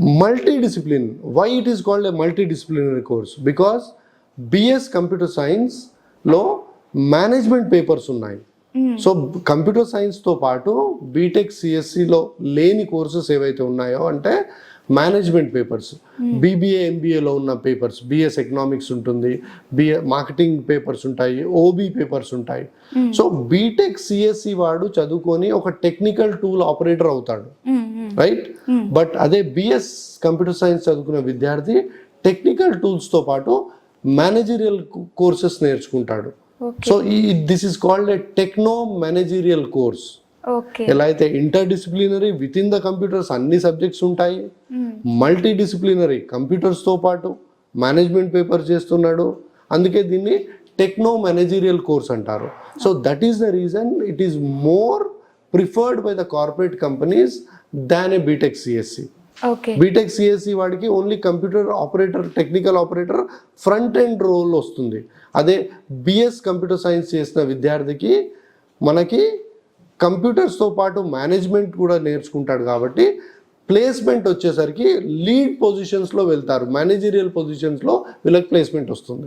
multidiscipline. Why it is called a multidisciplinary course? Because BS computer సైన్స్లో management papers ఉన్నాయి. So computer సైన్స్తో పాటు BTech సిఎస్సిలో లేని courses ఏవైతే ఉన్నాయో అంటే మేనేజ్మెంట్ పేపర్స్ బీబీఏ ఎంబీఏలో ఉన్న పేపర్స్ బిఎస్ ఎకనామిక్స్ ఉంటుంది. బిఏ మార్కెటింగ్ పేపర్స్ ఉంటాయి. ఓబీ పేపర్స్ ఉంటాయి. సో బీటెక్ సిఎస్సి వాడు చదువుకొని ఒక టెక్నికల్ టూల్ ఆపరేటర్ అవుతాడు. రైట్ బట్ అదే బిఎస్ కంప్యూటర్ సైన్స్ చదువుకునే విద్యార్థి టెక్నికల్ టూల్స్తో పాటు మేనేజరియల్ కోర్సెస్ నేర్చుకుంటాడు. సో ఈ this is called a techno managerial course ఎలా అయితే interdisciplinary with in the computers అన్ని సబ్జెక్ట్స్ ఉంటాయి మల్టీ డిసిప్లినరీ కంప్యూటర్స్తో పాటు మేనేజ్మెంట్ పేపర్ చేస్తున్నాడు. అందుకే దీన్ని టెక్నో మేనేజీరియల్ కోర్స్ అంటారు. So that is the reason it is more preferred by the corporate companies than a BTech CSC BTech CSC వాడికి only computer operator technical operator front end role వస్తుంది. అదే BS computer science చేసిన విద్యార్థికి మనకి కంప్యూటర్స్తో పాటు management కూడా నేర్చుకుంటాడు కాబట్టి ప్లేస్మెంట్ వచ్చేసరికి లీడ్ పొజిషన్స్లో వెళ్తారు. మేనేజరియల్ పొజిషన్స్లో వీళ్ళకి ప్లేస్మెంట్ వస్తుంది.